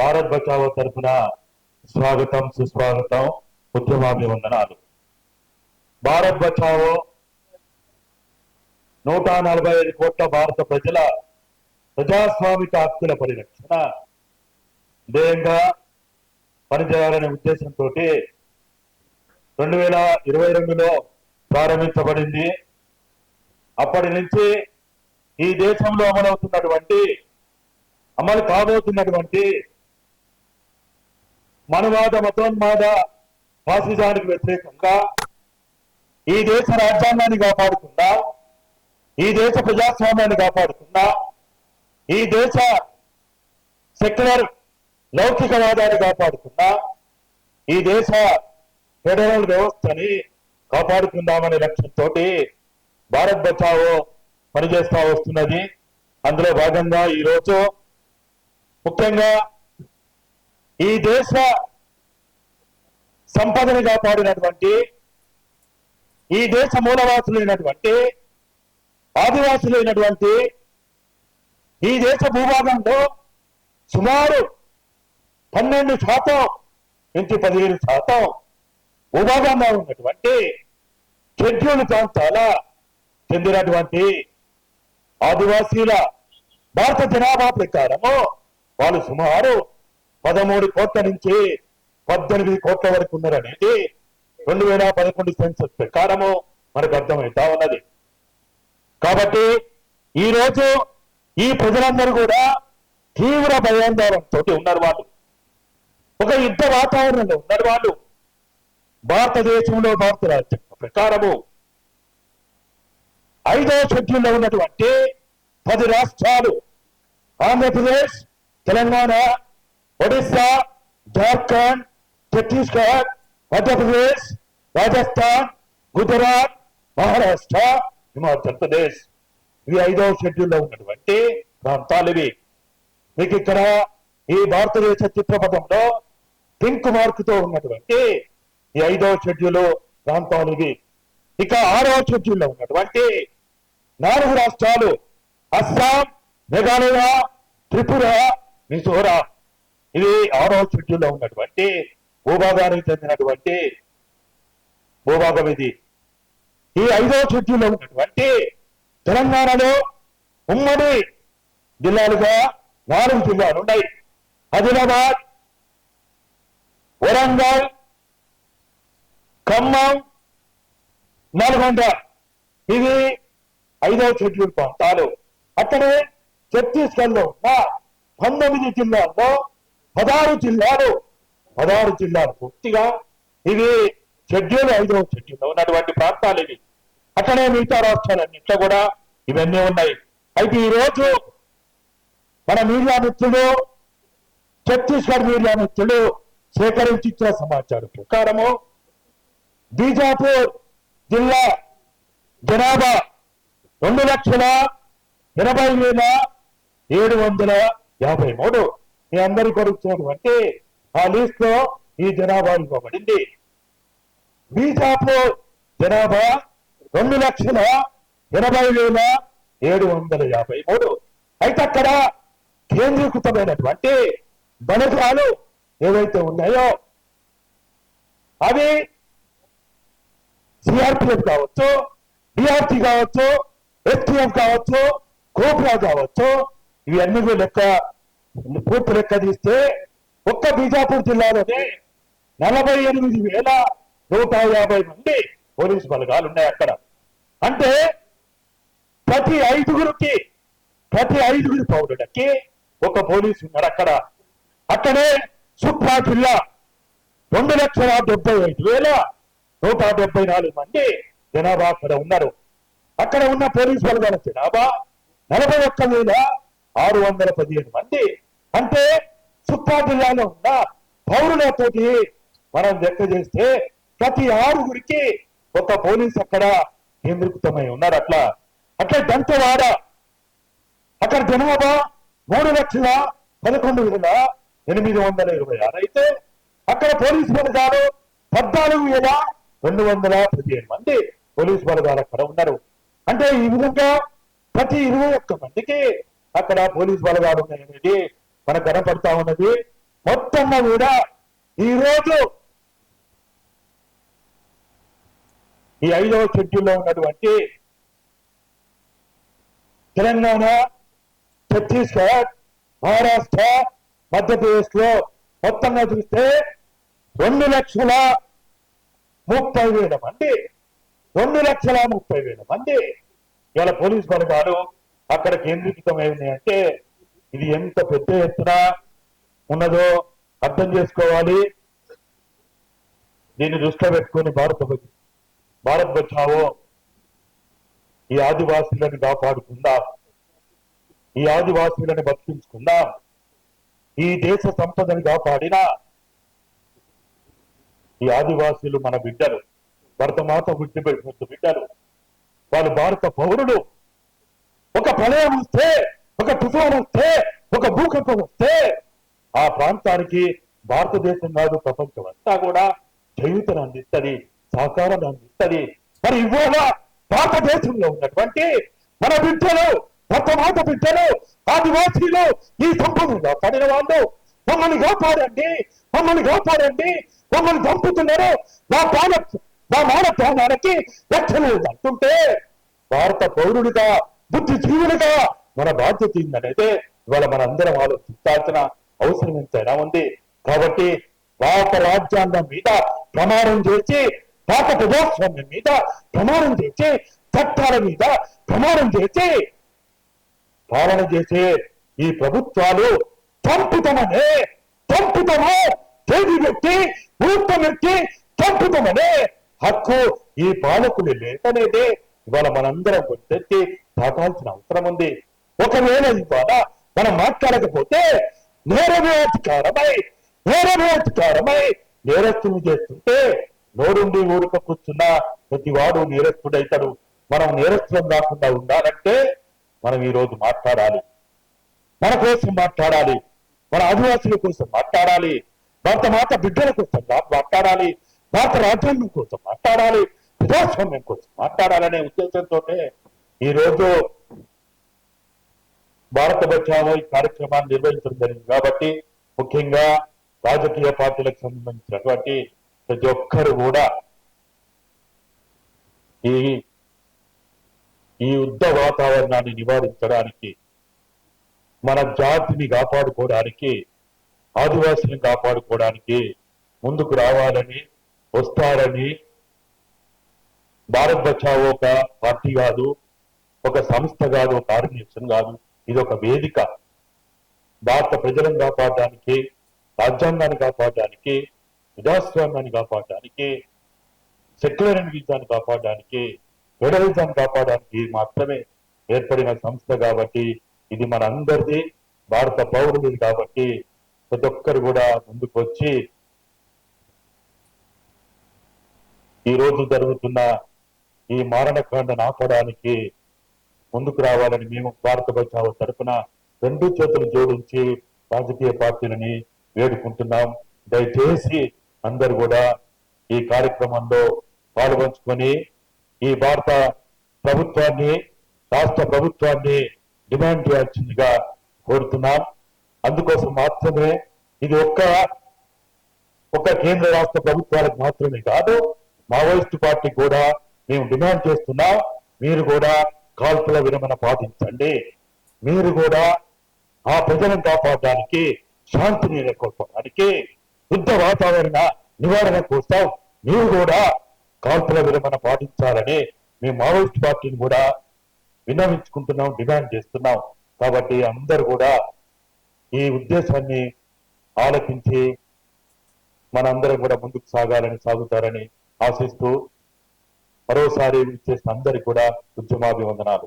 భారత్ బచావో తరఫున స్వాగతం సుస్వాగతం ఉద్యమాభివందనాలు భారత్ బచావో నూట నలభై ఐదు కోట్ల భారత ప్రజల ప్రజాస్వామిక హక్కుల పరిరక్షణ ధ్యేయంగా పనిచేయాలనే ఉద్దేశంతో రెండు వేల ఇరవై రెండులో ప్రారంభించబడింది. అప్పటి నుంచి ఈ దేశంలో అమలవుతున్నటువంటి అమలు కాబోతున్నటువంటి మనవాద మతోన్మాద ఫాసిజానికి వ్యతిరేకంగా ఈ దేశ రాజ్యాంగాన్ని కాపాడుకుందా ఈ దేశ ప్రజాస్వామ్యాన్ని కాపాడుకుందా ఈ దేశ సెక్యులర్ లౌకికవాదాన్ని కాపాడుకుందా ఈ దేశ ఫెడరల్ వ్యవస్థని కాపాడుకుందామనే లక్ష్యంతో భారత్ బచావో పనిచేస్తా వస్తున్నది. అందులో భాగంగా ఈ రోజు ముఖ్యంగా ఈ దేశ సంపదని కాపాడినటువంటి ఈ దేశ మూలవాసులైనటువంటి ఆదివాసులైనటువంటి ఈ దేశ భూభాగంలో సుమారు పన్నెండు శాతం నుంచి పదిహేను శాతం భూభాగంగా ఉన్నటువంటి షెడ్యూల్ ప్రాంతాల చెందినటువంటి ఆదివాసీల భారత జనాభా ప్రకారము వాళ్ళు సుమారు పదమూడు కోట్ల నుంచి పద్దెనిమిది కోట్ల వరకు ఉన్నారనేది రెండు వేల పదకొండు సెన్సస్ ప్రకారము మనకు అర్థమవుతా ఉన్నది. కాబట్టి ఈ రోజు ఈ ప్రజలందరూ కూడా తీవ్ర భయాందోళనతో ఉన్నారు వాళ్ళు. ఒక యుద్ధ వాతావరణంలో ఉన్నారు వాళ్ళు. భారతదేశంలో భారత రాజ్యం ప్రకారము ఐదో షెడ్యూల్లో ఉన్నటువంటి పది రాష్ట్రాలు ఆంధ్రప్రదేశ్ తెలంగాణ ఒడిస్సా జార్ఖండ్ ఛత్తీస్గఢ్ మధ్యప్రదేశ్ రాజస్థాన్ గుజరాత్ మహారాష్ట్ర హిమాచల్ ప్రదేశ్. ఇవి ఐదవ షెడ్యూల్లో ఉన్నటువంటి ప్రాంతాలు ఇవి. మీకు ఇక్కడ ఈ భారతదేశ చిత్రపటంలో పింక్ మార్క్తో ఉన్నటువంటి ఈ ఐదవ షెడ్యూల్ ప్రాంతాలు ఇవి. ఇక ఆరవ షెడ్యూల్లో ఉన్నటువంటి నాలుగు రాష్ట్రాలు అస్సాం మేఘాలయ త్రిపుర మిజోరాం. ఇది ఆరో షెడ్యూల్లో ఉన్నటువంటి భూభాగానికి చెందినటువంటి భూభాగం ఇది. ఈ ఐదో షెడ్యూల్లో ఉన్నటువంటి తెలంగాణలో ఉమ్మడి జిల్లాలుగా నాలుగు జిల్లాలు ఉన్నాయి. ఆదిలాబాద్ వరంగల్ ఖమ్మం నల్గొండ. ఇవి ఐదో షెడ్యూల్ ప్రాంతాలు. అక్కడే ఛత్తీస్గఢ్లో ఉన్న పంతొమ్మిది జిల్లాల్లో పదహారు జిల్లాలు పదహారు జిల్లాలు పూర్తిగా ఇవి షెడ్యూల్ ఐదవ షెడ్యూల్ ఉన్నటువంటి ప్రాంతాలు ఇవి. అక్కడే మిగతా రాష్ట్రాలన్నింటిలో కూడా ఇవన్నీ ఉన్నాయి. అయితే ఈ రోజు మన మీడియా మిత్రులు ఛత్తీస్గఢ్ మీడియా మిత్రులు సేకరించిన సమాచారం ప్రకారము బీజాపూర్ జిల్లా జనాభా రెండు లక్షల ఎనభై వేల ఏడు వందల యాభై మూడు. మీ అందరి కొడుకున్నటువంటి ఆ లిస్ట్లో ఈ జనాభా ఇవ్వబడింది. బీజాపూర్ జనాభా రెండు లక్షల ఎనభై వేల ఏడు వందల యాభై మూడు. అయితే అక్కడ కేంద్రీకృతమైనటువంటి బలగాలు ఏవైతే ఉన్నాయో అవి సిఆర్పిఎఫ్ కావచ్చు డిఆర్టీ కావచ్చు ఎస్టీఎఫ్ కావచ్చు కోప్రా కావచ్చు ఇవన్నీ కూడా లెక్క పూర్తి లెక్క తీస్తే ఒక్క బీజాపూర్ జిల్లాలోనే నలభై ఎనిమిది వేల నూట యాభై మంది పోలీసు బలగాలు ఉన్నాయి అక్కడ. అంటే ప్రతి ఐదుగురికి ప్రతి ఐదుగురి పౌరులకి ఒక పోలీసు ఉన్నారు అక్కడ. అక్కడే సుప్రా జిల్లా రెండు లక్షల డెబ్బై ఐదు వేల నూట డెబ్బై నాలుగు మంది జనాభా అక్కడ ఉన్నారు. అక్కడ ఉన్న పోలీసు బలగాల జనాభా నలభై ఒక్క వేల ఆరు వందల పదిహేను మంది. అంటే సుప్పా జిల్లాలో ఉన్న పౌరులతోటి మనం లెక్క చేస్తే ప్రతి ఆరుగురికి ఒక పోలీస్ అక్కడ కేంద్రీకృతమై ఉన్నారు అట్లా. అట్లా దంతవాడ అక్కడ జనాభా మూడు లక్షల పదకొండు వేల ఎనిమిది వందల ఇరవై ఆరు. అయితే అక్కడ పోలీసు బలగాలు పద్నాలుగు వేల రెండు వందల పదిహేను మంది పోలీసు బలగాలు అక్కడ ఉన్నారు. అంటే ఈ విధంగా ప్రతి ఇరవై ఒక్క మందికి అక్కడ పోలీసు బలగాలు ఉన్నాయనేది మనకు కనపడతా ఉన్నది. మొత్తం కూడా ఈ రోజు ఈ ఐదవ షెడ్యూల్లో ఉన్నటువంటి తెలంగాణ ఛత్తీస్గఢ్ మహారాష్ట్ర మధ్యప్రదేశ్లో మొత్తంగా చూస్తే రెండు లక్షల ముప్పై వేల మంది రెండు లక్షల ముప్పై వేల మంది ఇవాళ పోలీస్ బలగాలు అక్కడ కేంద్రీకృతమైంది అంటే ఇది ఎంత పెద్ద ఎత్తున ఉన్నదో అర్థం చేసుకోవాలి. దీన్ని దృష్టిలో పెట్టుకొని భారత భారత్ బచావో ఈ ఆదివాసీలను కాపాడుకుందాం? ఈ ఆదివాసీలను బతికించుకుందాం? ఈ దేశ సంపదను కాపాడిన? ఈ ఆదివాసీలు మన బిడ్డలు. భరతమాత గుడ్డి బిడ్డలు. వాళ్ళు భారత పౌరులు. ప్రళయం వస్తే ఒక తుఫాన్ వస్తే ఒక భూకంపం వస్తే ఆ ప్రాంతానికి భారతదేశం కాదు ప్రపంచం అంతా కూడా చేయూతను అందిస్తుంది సహకారాన్ని అందిస్తుంది మరి ఇవాళ భారతదేశంలో ఉన్నటువంటి మన బిడ్డలు భర్తమాత బిడ్డలు ఆదివాసీలు ఈ సంపదను పడిన వాళ్ళు మమ్మల్ని కాపాడండి మమ్మల్ని కాపాడండి మమ్మల్ని చంపుతున్నారు. మా ప్రాణ మా మాన ప్రాణానికి రక్షణ అంటుంటే భారత పౌరుడిగా బుద్ధి జీవులుగా మన బాధ్యత ఏందనేదే ఇవాళ మనందరం ఆలోచించాల్సిన అవసరం ఎంతైనా ఉంది. కాబట్టి భారత రాజ్యాంగం మీద ప్రమాణం చేసి భారత ప్రజాస్వామ్యం మీద ప్రమాణం చేసి చట్టాల మీద ప్రమాణం చేసి పాలన చేసే ఈ ప్రభుత్వాలు చంపుతామనే చంపుతాము తేదీ పెట్టి ఊతం ఎత్తి చంపుతామనే హక్కు ఈ పాలకులు లేదనేది ఇవాళ మనందరం గుర్తెత్తి దాటాల్సిన అవసరం ఉంది. ఒకవేళ ఇవాళ మనం మాట్లాడకపోతే నేరమే అధికారమై నేరస్తుని చేస్తుంటే నోరుండి ఊరుక కూర్చున్న ప్రతివాడు నేరస్తుడైతాడు. మనం నేరస్తులం కాకుండా ఉండాలంటే మనం ఈ రోజు మాట్లాడాలి. మన కోసం మాట్లాడాలి. మన ఆదివాసుల కోసం మాట్లాడాలి. భారత మాత బిడ్డల కోసం మాట్లాడాలి. భారత రాజ్యాంగం కోసం మాట్లాడాలి. ప్రజాస్వామ్యం కోసం మాట్లాడాలనే ఉద్దేశంతోనే ఈ రోజు భారత బచావో ఈ కార్యక్రమాన్ని నిర్వహించడం జరిగింది. కాబట్టి ముఖ్యంగా రాజకీయ పార్టీలకు సంబంధించినటువంటి ప్రతి ఒక్కరు కూడా ఈ ఈ యుద్ధ వాతావరణాన్ని నివారించడానికి మన జాతిని కాపాడుకోవడానికి ఆదివాసులను కాపాడుకోవడానికి ముందుకు రావాలని వస్తారని భారత్ బచావో ఒక పార్టీ కాదు. ఒక సంస్థ కాదు ఒక ఆర్గనైజేషన్ కాదు ఇది ఒక వేదిక. భారత ప్రజలను కాపాడడానికి రాజ్యాంగాన్ని కాపాడడానికి ప్రజాస్వామ్యాన్ని కాపాడడానికి సెక్యులరిజాన్ని కాపాడడానికి ఫెడరలిజాన్ని కాపాడడానికి మాత్రమే ఏర్పడిన సంస్థ కాబట్టి ఇది మన అందరిది భారత పౌరులది కాబట్టి ప్రతి ఒక్కరు కూడా ముందుకు వచ్చి ఈ రోజు జరుగుతున్న ఈ మారణకాండను ఆపడానికి ముందుకు రావాలని మేము భారత బచావో తరఫున రెండు చేతులు జోడించి రాజకీయ పార్టీలని వేడుకుంటున్నాం. దయచేసి అందరు కూడా ఈ కార్యక్రమంలో పాల్గొంచుకొని ఈ భారత ప్రభుత్వాన్ని రాష్ట్ర ప్రభుత్వాన్ని డిమాండ్ చేయాల్సిందిగా కోరుతున్నాం. అందుకోసం మాత్రమే ఇది ఒక్క ఒక కేంద్ర రాష్ట్ర ప్రభుత్వాలకు మాత్రమే కాదు మావోయిస్టు పార్టీ కూడా మేము డిమాండ్ చేస్తున్నాం మీరు కూడా కాల్పుల విరమణ పాటించండి. మీరు కూడా ఆ ప్రజలను కాపాడడానికి శాంతిని నెలకొల్పడానికి యుద్ధ వాతావరణ నివారణ కోసం మీరు కూడా కాల్పుల విరమణ పాటించాలని మేము మావోయిస్ట్ పార్టీని కూడా విన్నవించుకుంటున్నాం డిమాండ్ చేస్తున్నాం. కాబట్టి అందరు కూడా ఈ ఉద్దేశాన్ని ఆలకించి మనందరం కూడా ముందుకు సాగాలని సాగుతారని ఆశిస్తూ మరోసారి చేసిన అందరికి కూడా ఉద్యమాభివందనాలు.